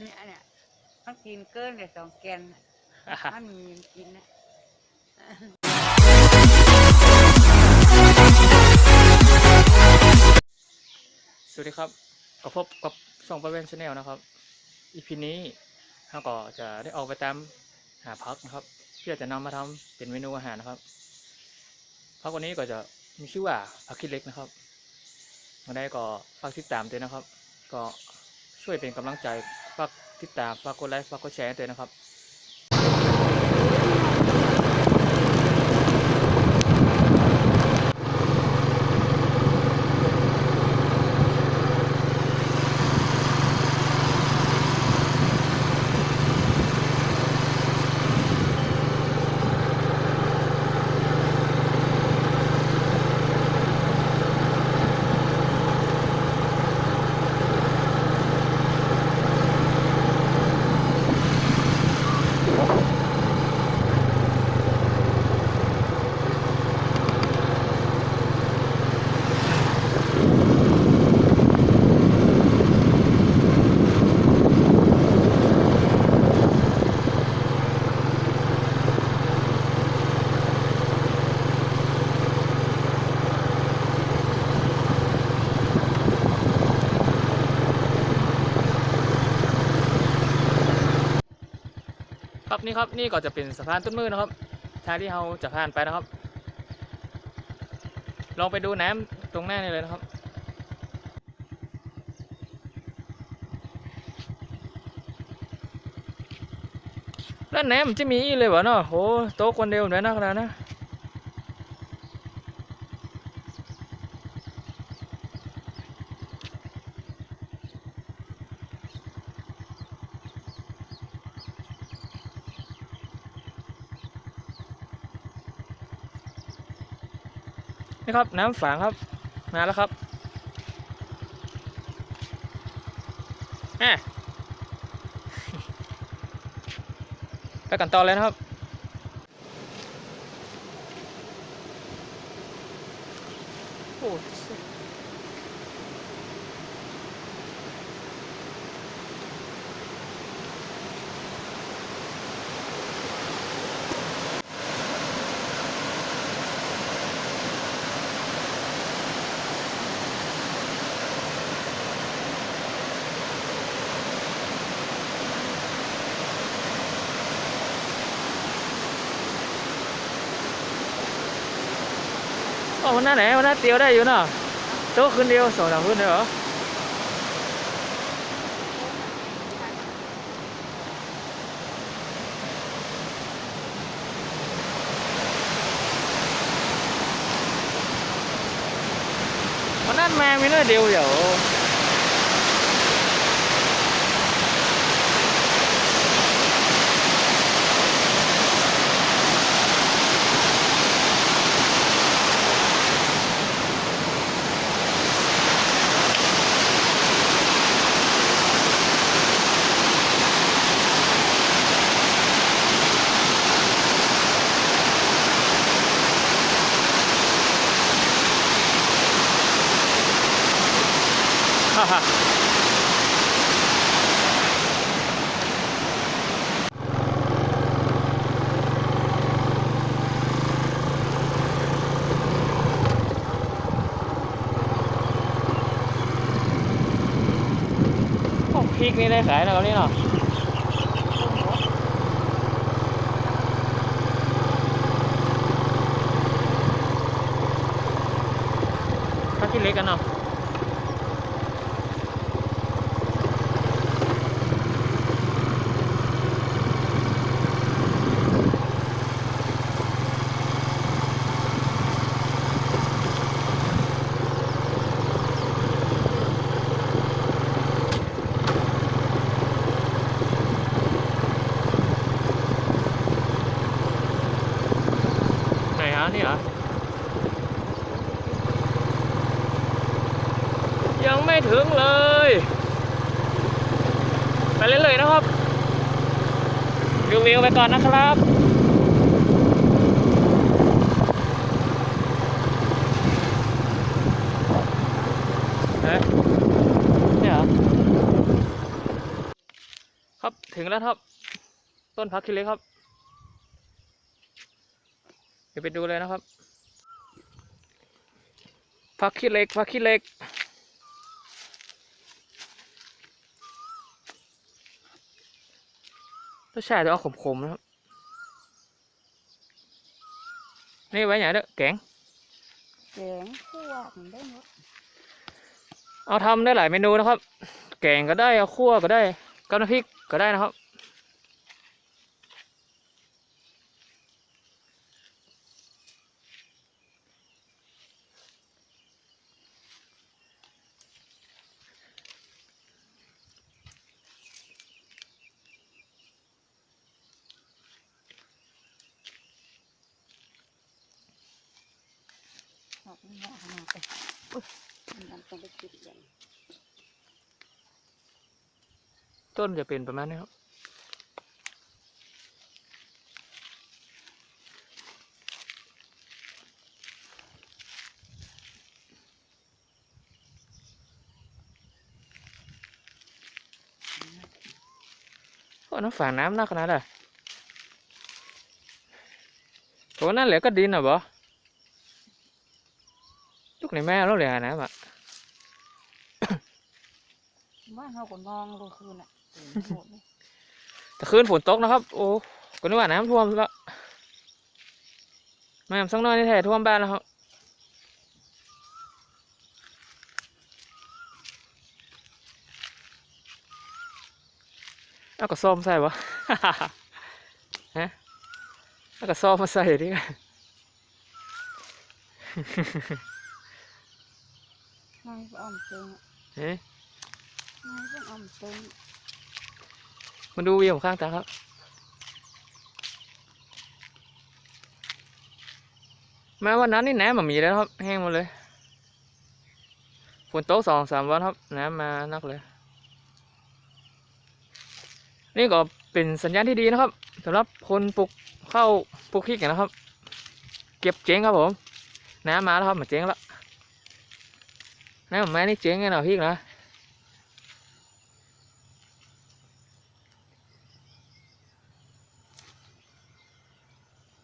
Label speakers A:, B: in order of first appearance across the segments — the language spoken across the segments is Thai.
A: เนี่ยเนี่ยมันกินเกินเลยสองแกนน่ะมันมีกินนะ
B: สวัสดีครับก็พบกับช่องประเวนชาแนลนะครับ อีพีนี้เราก็จะได้ออกไปตามหาพักนะครับ เพื่อจะนำมาทำเป็นเมนูอาหารนะครับพักวันนี้ก็จะมีชื่อว่าพักคิดเล็กนะครับวันนี้ก็ฝากติดตามด้วยนะครับ ก็ ช่วยเป็นกำลังใจฝากติดตามฝากกดไลค์ฝากกดแชร์ด้วยนะครับ ครับนี่ครับนี่ก็จะเป็นสะพานต้นมือนะครับทางที่เราจะผ่านไปนะครับ ลองไปดูน้ำตรงหน้านี่เลยนะครับแล้วน้ำมันจะมีอีเลยวะเนาะโหโต๊ะคนเดียวเหมือนนะขนาดนะ ครับ น้ำฝางครับ มาแล้วครับแหมไปกันต่อเลยนะครับโอ้ วันนั้นไหนวันนั้นเตียวได้อยู่เนาะโต๊ะขึ้นเดียวสองสามคืนเลยเหรอวันนั้นมามีเนื้อเดียวเดี๋ยว พริกนี่ได้ขายนะครับนี่เนาะถ้ากินเล็กกันเนาะ ไหนฮะนี่เหรอ ยังไม่ถึงเลย ไปเรื่อยนะครับวิววิวไปก่อนนะครับเนี่ยเหรอครับถึงแล้วครับ ต้นพักคิเล็กครับ เดี๋ยวไปดูเลยนะครับพักคิเล็กพักคิเล็ก รสชาติจะออกขมๆนะครับนี่ไว้ไหนเด้อแกง
A: แกงคั่วมันได้หมด
B: เอาทำได้หลายเมนูนะครับ แกงก็ได้เอาคั่วก็ได้กับน้ำพริกก็ได้นะครับ
A: อกมันว่ามาไปอุ้ยมันนต้องไปคิดอย่าง
B: ต้นจะเป็นประมาณนี้ครับโอ้น้ำฝาน้ำนักขนาดนั้นตัวนั้นเหลือ ก็ดินอะบ่ลูกในแม่แล้วเหลือน้ำอะ
A: บ้านเราก็นองเลยคืนอะเห็นหมดเลย
B: แต่คืนฝนตกนะครับ โอ้ก็นึกว่าน้ำท่วมแล้วแม่มสักหน้อยนี่แท้ท่วมบ้านแล้วครับเอากระซ่อมใส่วะฮะเอากระซ่อมมาใส่ดิ
A: นายก็อ้อมเติงอะ
B: เอ๊ะ
A: นายก็อ้อมเติง
B: มาดูวิวข้างตาครับมาวันนั้นนี่น้ำมันมีแล้วครับ แห้งหมดเลย ฝนตกสองสามวันครับ น้ำมานักเลย นี่ก็เป็นสัญญาณที่ดีนะครับสำหรับคนปลูกข้าวปลูกพริกนะครับ เก็บเจ๊งครับผม น้ำมาแล้วครับมาเจ๊งแล้ว น้ำมานี่เจ๊งไงเนาะพริกนะ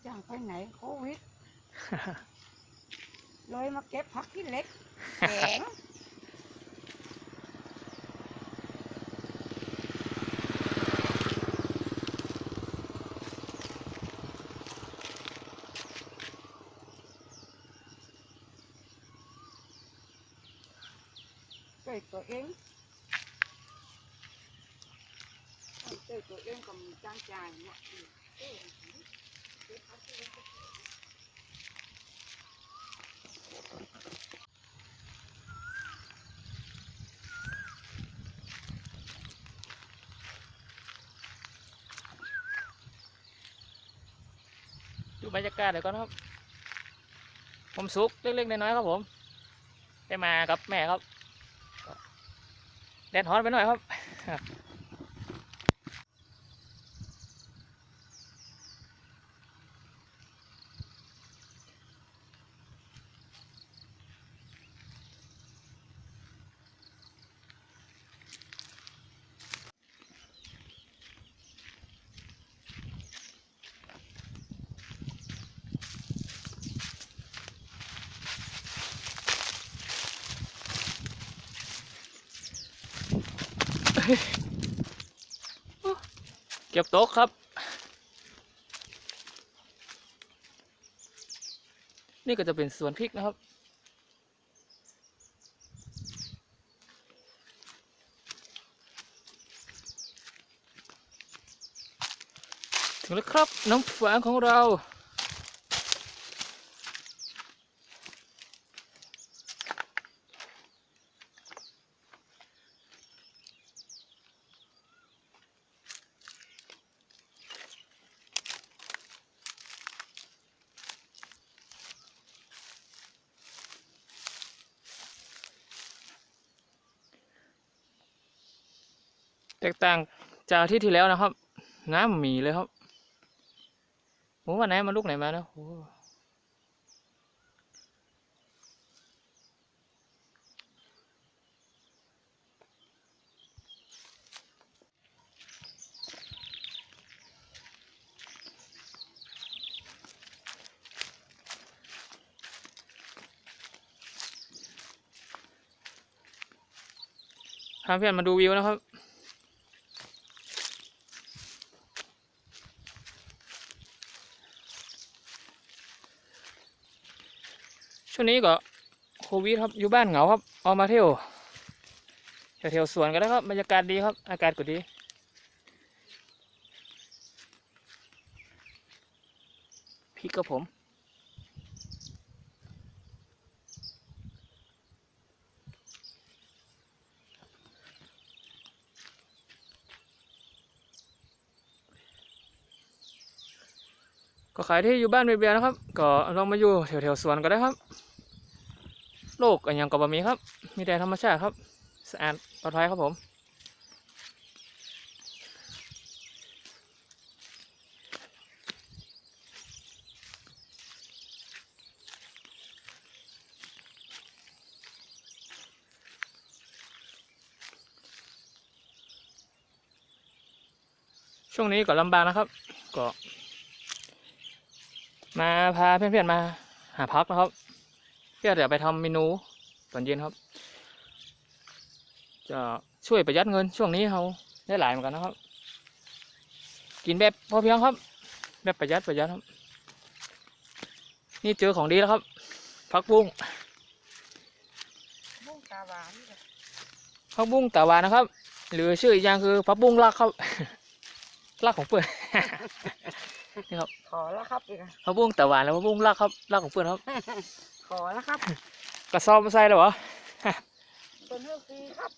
A: ย่างไปไหนโควิด เลยมาเก็บผักที่เล็กแกงช่วยตัว เองช่วยตัวเองก็มีจ้างจ่ายเนาะ
B: ดูบรรยากาศเดี๋ยวก่อนครับ ผมสุกเล็กๆน้อยๆครับผม ได้มากับแม่ครับ แดดฮ้อนไปหน่อยครับ เก็บโต๊ะครับ นี่ก็จะเป็นสวนพริกนะครับถึงแล้วครับน้ำฝางของเรา แตกต่างจากที่ที่แล้วนะครับ น้ำหมีเลยครับโอ้วันไหนมาลูกไหนมานะโอ้พาเพื่อนมาดูวิวนะครับ วงนี้ก็โควิดครับอยู่บ้านเหงาครับออกมาเที่ยวแถวๆสวนก็ได้ครับบรรยากาศดีครับ อากาศก็ดีพี่กับผมก็ขายที่อยู่บ้านเบียร์ๆนะครับ ก็ลองมาอยู่แถวๆสวนก็ได้ครับ โลกอันยังก็บ่มีครับ มีแต่ธรรมชาติครับ สะอาดปลอดภัยครับผมช่วงนี้ก็ลำบากนะครับ ก็ มาพาเพื่อนๆมาหาพักนะครับ เพื่อจะไปทำเมนูตอนเย็นครับ จะช่วยประหยัดเงินช่วงนี้เขาได้หลายเหมือนกันนะครับ กินแบบพอเพียงครับ แบบประหยัดประหยัดครับ นี่เจอของดีแล้วครับพักบุ้ง
A: บุ้งตาหวานนี่แหละ
B: พักบุ้งตาหวานนะครับ หรือชื่ออีกอย่างคือพักบุ้งลากครับลากของเปื่อนนี่ครับ
A: ขอแล้วครับอีกอะ
B: พักบุ้งตาหวานแล้วพักบุ้งลากครับลากของเปื่อนครับ
A: ขอแล้วครับ
B: กระสอบมาใส่เลยวะ
A: ต้นเฮือกฟรีครับ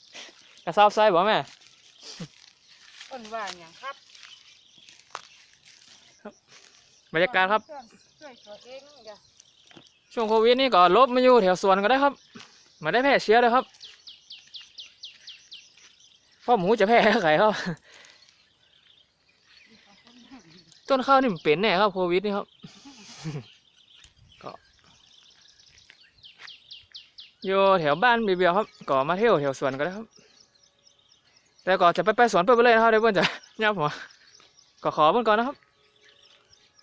B: กระสอบใส่บ่แม่
A: ต้นว่าอย่างครับ
B: บรรยากาศครับ
A: ช่วยตัวเองอย่า
B: ช่วงโควิดนี่ก็ลบมาอยู่แถวสวนก็ได้ครับไมาได้แพร่เชื้อเลยครับเพ่อหมูจะแพร่ให้ใครครับ ต้นข้าวนี่มันเป็นแน่ครับโควิดนี่ครับ อยู่แถวบ้านเบียวครับก็มาเที่ยวแถวสวนก็ได้ครับ แต่ก็จะไปไปสวนเปิดไปเลยนะครับเดี๋ยวเพื่อนจะยับหัวก็ขอเพื่อนก่อนนะครับ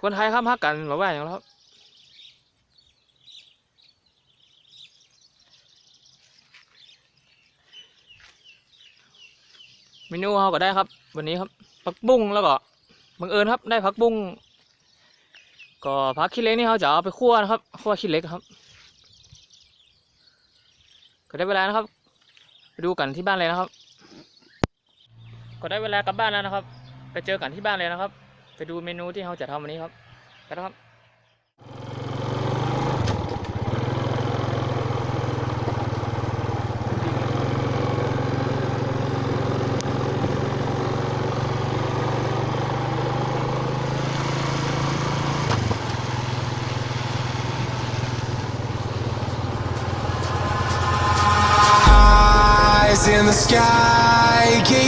B: คนไทยข้ามฮักกันแบบว่าอย่างนั้นครับเมนูเราก็ได้ครับ วันนี้ครับผักบุ้งแล้วก็บังเอิญครับ ได้ผักบุ้งก็ผักขี้เล็กนี่เขาจะเอาไปคั่วนะครับคั่วขี้เล็กครับ ก็ได้เวลานะครับไปดูกันที่บ้านเลยนะครับ ก็ได้เวลากลับบ้านแล้วนะครับ ไปเจอกันที่บ้านเลยนะครับ ไปดูเมนูที่เขาจะทำวันนี้ครับไปนะครับ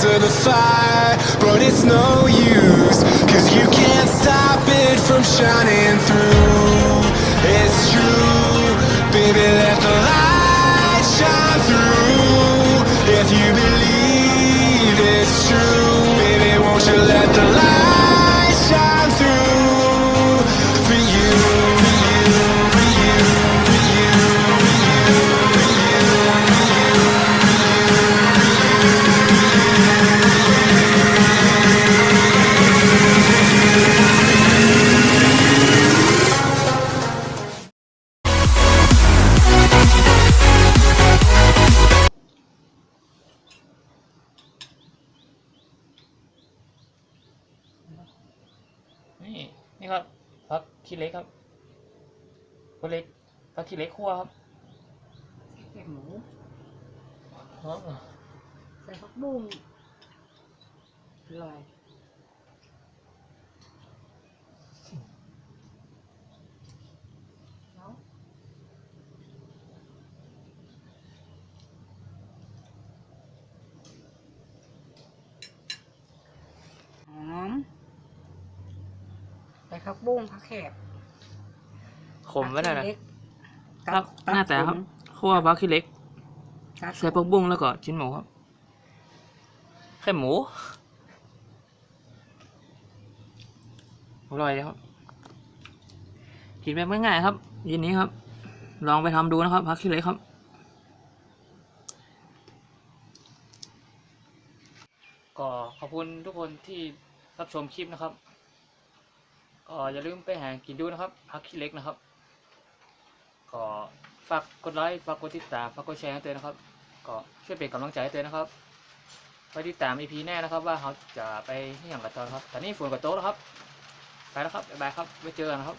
C: hand to the fire, but it's no use, cause you can't stop it from shining through. It's true, baby, let the light shine through.
B: ขี้เล็กครับพักเล็กพักขี้เล็กคั่วครับ
A: แกงหมู
B: อ๋อ
A: ใส่ผักบุ้งอร่อยแล้วหอมใส่ ผักบุ้งผักแขก
B: ขมไว้หน่อยนะ
A: ผักเล็ก
B: ครับ
A: ตับ
B: หน้าแต่ครับ
A: ขม
B: คั่วพักขี้เล็ก
A: ตับ
B: ใส่ผักบุ้งแล้วก็ชิ้นหมูครับแค่หมูอร่อยเลยครับกินแบบง่ายๆครับเย็นนี้ครับ ลองไปทำดูนะครับพักขี้เล็กครับ ก็ขอบคุณทุกคนที่รับชมคลิปนะครับ ก็อย่าลืมไปหากินดูนะครับพักขี้เล็กนะครับ ก็ฝากกดไลค์ฝากกดติดตามฝากกดแชร์ให้เตยนนะครับ ก็ช่วยเป็นกำลังใจให้เตยนนะครับไปติดตาม EP แน่นะครับว่าเขาจะไปที่อย่างกันตอนครับตอนนี้ฝนกับโต๊ะแล้วครับไปแล้วครับบ๊ายบายครับไว้เจอกันนะครับ